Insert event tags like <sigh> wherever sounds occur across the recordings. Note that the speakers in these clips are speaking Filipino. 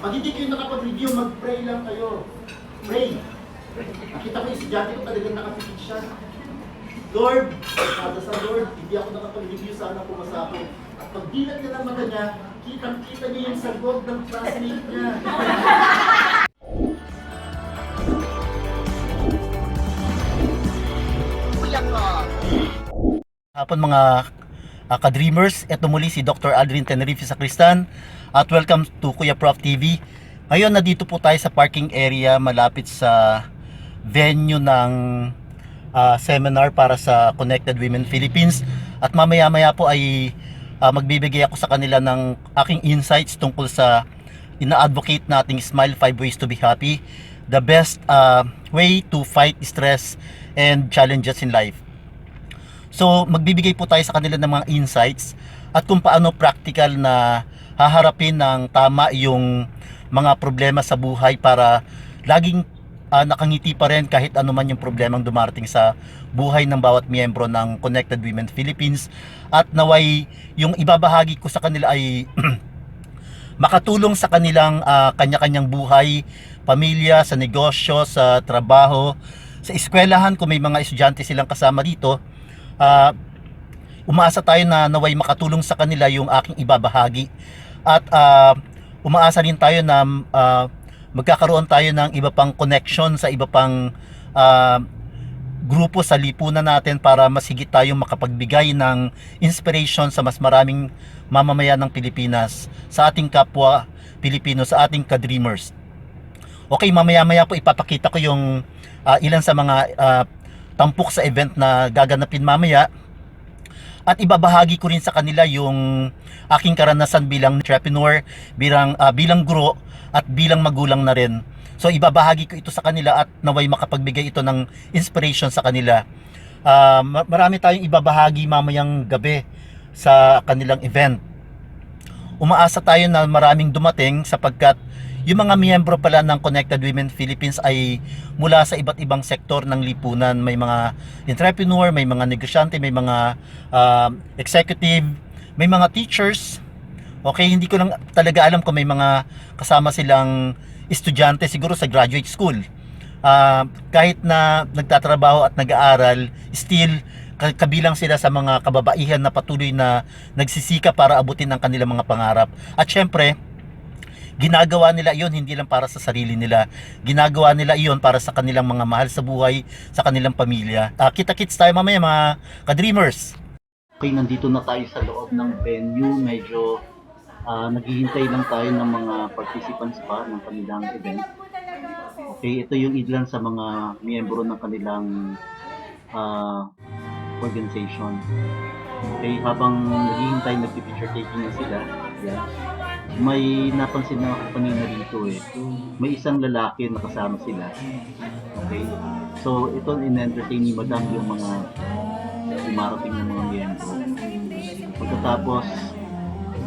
Pag hindi kayo nakapag-review, mag-pray lang kayo. Pray. Nakita ko yung estudyante ko talagang nakapikit siya. Lord, kada sa Lord, hindi ako nakapag-review, sana pumasa ako. At pag dilat niya ng mata niya, kitang-kita niya yung sagot ng classmate niya. Hapon mga uh, ka-dreamers, ito muli si Dr. Aldrin Tenerife sa Kristan at welcome to Kuya Prof TV. Ngayon nandito po tayo sa parking area malapit sa venue ng uh, seminar para sa Connected Women Philippines at mamaya-maya po ay uh, magbibigay ako sa kanila ng aking insights tungkol sa ina-advocate nating Smile 5 Ways to be Happy the best uh, way to fight stress and challenges in life. So, magbibigay po tayo sa kanila ng mga insights at kung paano practical na haharapin ng tama yung mga problema sa buhay para laging ah, nakangiti pa rin kahit ano man yung problemang dumarating sa buhay ng bawat miyembro ng Connected Women Philippines at naway yung ibabahagi ko sa kanila ay <clears throat> makatulong sa kanilang ah, kanya-kanyang buhay, pamilya, sa negosyo, sa trabaho, sa eskwelahan kung may mga estudyante silang kasama dito. Ah, umaasa tayo na naway makatulong sa kanila yung aking ibabahagi. At ah, umaasa rin tayo na ah, magkakaroon tayo ng iba pang connection sa iba pang ah, grupo sa lipunan natin para mas higit tayong makapagbigay ng inspiration sa mas maraming mamamayan ng Pilipinas sa ating kapwa Pilipino, sa ating ka-dreamers. Okay, mamaya-maya po ipapakita ko yung ah, ilan sa mga ah, tampok sa event na gaganapin mamaya at ibabahagi ko rin sa kanila yung aking karanasan bilang entrepreneur, bilang ah, bilang guro at bilang magulang na rin. So ibabahagi ko ito sa kanila at naway makapagbigay ito ng inspiration sa kanila. Ma- marami tayong ibabahagi mamayang gabi sa kanilang event. Umaasa tayo na maraming dumating sapagkat yung mga miyembro pala ng Connected Women Philippines ay mula sa iba't ibang sektor ng lipunan. May mga entrepreneur, may mga negosyante, may mga um, executive, may mga teachers. Okay, hindi ko lang talaga alam kung may mga kasama silang estudyante siguro sa graduate school. Ah, kahit na nagtatrabaho at nag-aaral, still ka- kabilang sila sa mga kababaihan na patuloy na nagsisika para abutin ang kanilang mga pangarap. At syempre, ginagawa nila iyon hindi lang para sa sarili nila. Ginagawa nila iyon para sa kanilang mga mahal sa buhay, sa kanilang pamilya. Ah, kita-kits tayo mamaya mga ka-dreamers. Okay, nandito na tayo sa loob ng venue. Medyo ah, naghihintay lang tayo ng mga participants pa ng kanilang event. Okay, ito yung ilan sa mga miyembro ng kanilang ah, organization. Okay, habang naghihintay, nagpipicture taking na sila. Yan. May napansin na ako kanina rito eh. May isang lalaki na kasama sila. Okay? So, ito in-entertain ni Madam yung mga dumarating ng mga miyembro. Pagkatapos,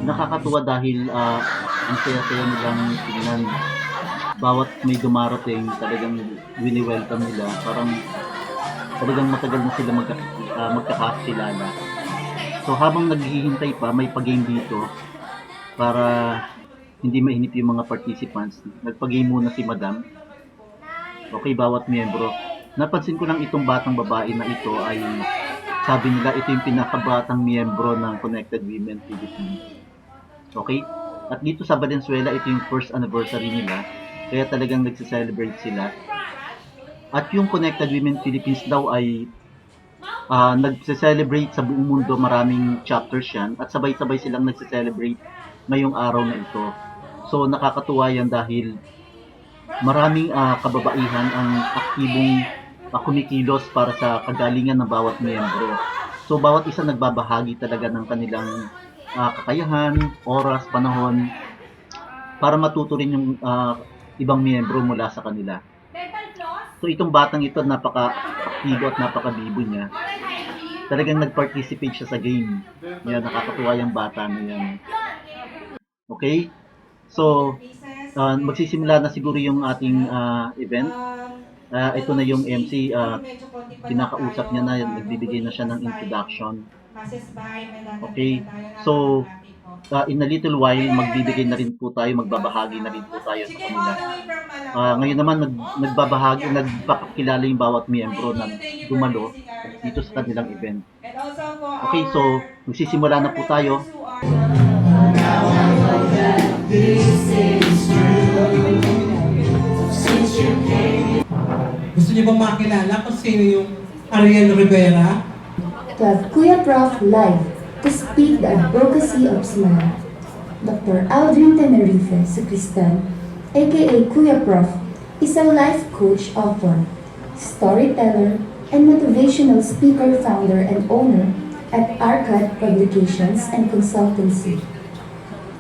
nakakatuwa dahil ah, ang saya-saya nilang tingnan bawat may dumarating talagang wini-welcome nila parang talagang matagal na sila magka, ah, magkakakilala so habang naghihintay pa may pag-game dito para hindi mainip yung mga participants. Nagpag-game muna si madam. Okay bawat miyembro. Napansin ko lang itong batang babae na ito ay sabi nila ito yung pinakabatang miyembro ng Connected Women Philippines. Okay? At dito sa Valenzuela ito yung first anniversary nila. Kaya talagang nagse-celebrate sila. At yung Connected Women Philippines daw ay ah, nagse-celebrate sa buong mundo, maraming chapters yan. At sabay-sabay silang nagse-celebrate ngayong araw na ito. So nakakatuwa yan dahil maraming ah, kababaihan ang aktibong ah, kumikilos para sa kagalingan ng bawat miyembro. So bawat isa nagbabahagi talaga ng kanilang ah, kakayahan, oras, panahon para matuto rin yung ah, ibang miyembro mula sa kanila. So itong batang ito napaka-aktibo at napaka-bibo niya. Talagang nag-participate siya sa game. Yan, nakakatuwa yung bata na yan. Okay? So, ah, magsisimula na siguro yung ating ah, event. Ah, ito na yung MC, ah, kinakausap niya na, nagbibigay na siya ng introduction. Okay, so, uh, in a little while, magbibigay na rin po tayo, magbabahagi na rin po tayo sa kanila. Ah, ngayon naman, nag, nagbabahagi, nagpapakilala yung bawat miyembro na dumalo dito sa kanilang event. Okay, so magsisimula na po tayo. Gusto niyo ba makilala kung sino yung Ariel Rivera? to have Kuya Prof live to speak the advocacy of Smile. Dr. Aldrin Tenerife Sacristan, aka Kuya Prof, is a life coach, author, storyteller, and motivational speaker founder and owner at Arcad Publications and Consultancy.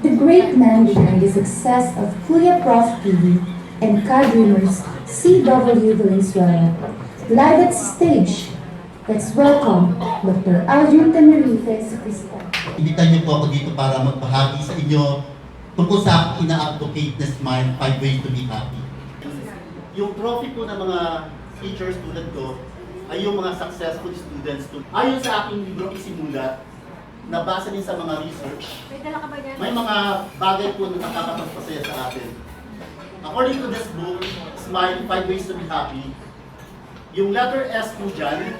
The great man behind the success of Kuya Prof TV and Dreamers C.W. Valenzuela, live at stage. Let's welcome Dr. Aldrin Tenerife Sacristan. Ibitan niyo po ako dito para magbahagi sa inyo tungkol sa ina-advocate na Smile, Five Ways to Be Happy. Yung trophy po ng mga teachers tulad ko ay yung mga successful students. Ayon sa aking libro isimulat, nabasa din sa mga research, may mga bagay po na nakakapagpasaya sa atin. According to this book, Smile, Five Ways to Be Happy, yung letter S po dyan,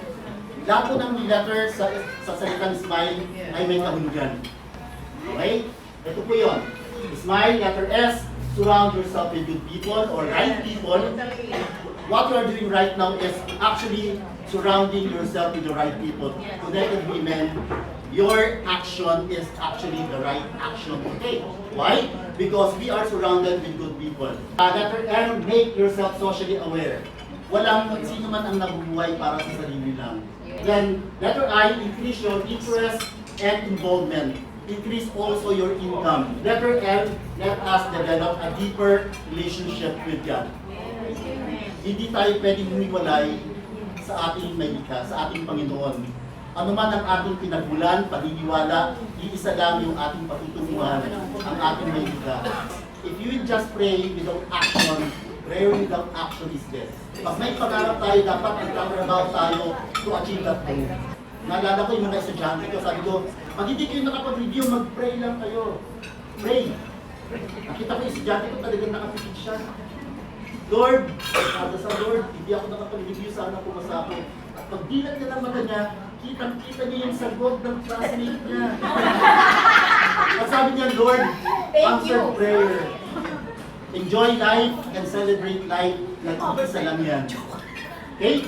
lahat po ng letter sa, sa salitang smile ay may kahulugan. Okay? Ito po yun. Smile, letter S, surround yourself with good people or right people. What you are doing right now is actually surrounding yourself with the right people. Connected women, your action is actually the right action to take. Why? Because we are surrounded with good people. Uh, letter M, make yourself socially aware. Walang sino man ang nabubuhay para sa sarili lang. Then, letter I, increase your interest and involvement. Increase also your income. Letter L, let us develop a deeper relationship with God. Hindi tayo pwedeng humiwalay sa ating may likha, sa ating Panginoon. Ano man ang ating pinagmulan, paniniwala, iisa lang yung ating patutunguhan, ang ating may. If you will just pray without action, prayer without action is death. Pag may pangarap tayo, dapat nagtatrabaho tayo to achieve that goal. Naalala ko yung mga estudyante ko, sabi ko, pag hindi kayo nakapag-review, mag-pray lang kayo. Pray. Nakita ko yung estudyante ko talagang nakapikit siya. Lord, sabi sa Lord, hindi ako nakapag-review, sana pumasa ako. At pag dilat niya ng mata niya, kitang-kita niya yung sagot ng classmate niya. <laughs> At sabi niya, Lord, answer prayer. Enjoy life and celebrate life like isa lang yan. Okay?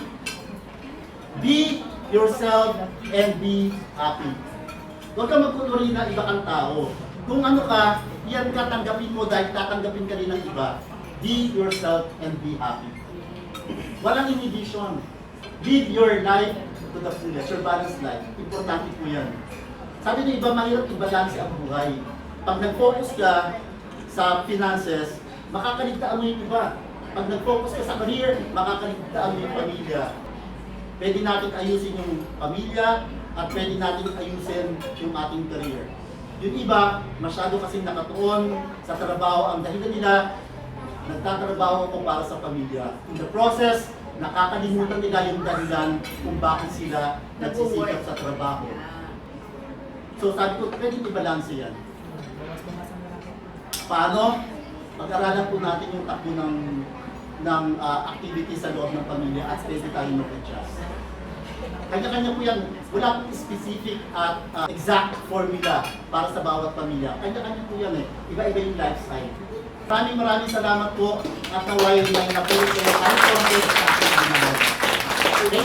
Be yourself and be happy. Huwag ka magpupuri na iba kang tao. Kung ano ka, yan ka tanggapin mo dahil tatanggapin ka rin ng iba. Be yourself and be happy. Walang inhibition. Live your life to the fullest, your balanced life. Importante po yan. Sabi ng iba, mahirap i-balance ang buhay. Pag nag-focus ka sa finances, makakaligtaan mo yung iba. Pag nag-focus ka sa career, makakaligtaan mo yung pamilya. Pwede natin ayusin yung pamilya at pwede natin ayusin yung ating career. Yung iba, masyado kasing nakatuon sa trabaho. Ang dahilan nila, nagtatrabaho ko para sa pamilya. In the process, nakakalimutan nila yung dahilan kung bakit sila nagsisikap sa trabaho. So sabi ko, pwede i-balance yan. Paano? Pag-aralan po natin yung takbo ng ng ah, activity sa loob ng pamilya at pwede tayo mag-adjust. Kanya-kanya po yan. Wala pong specific at ah, exact formula para sa bawat pamilya. Kanya-kanya po yan eh. Iba-iba yung lifestyle. Maraming maraming salamat po at naway may napulit ang contest sa mga.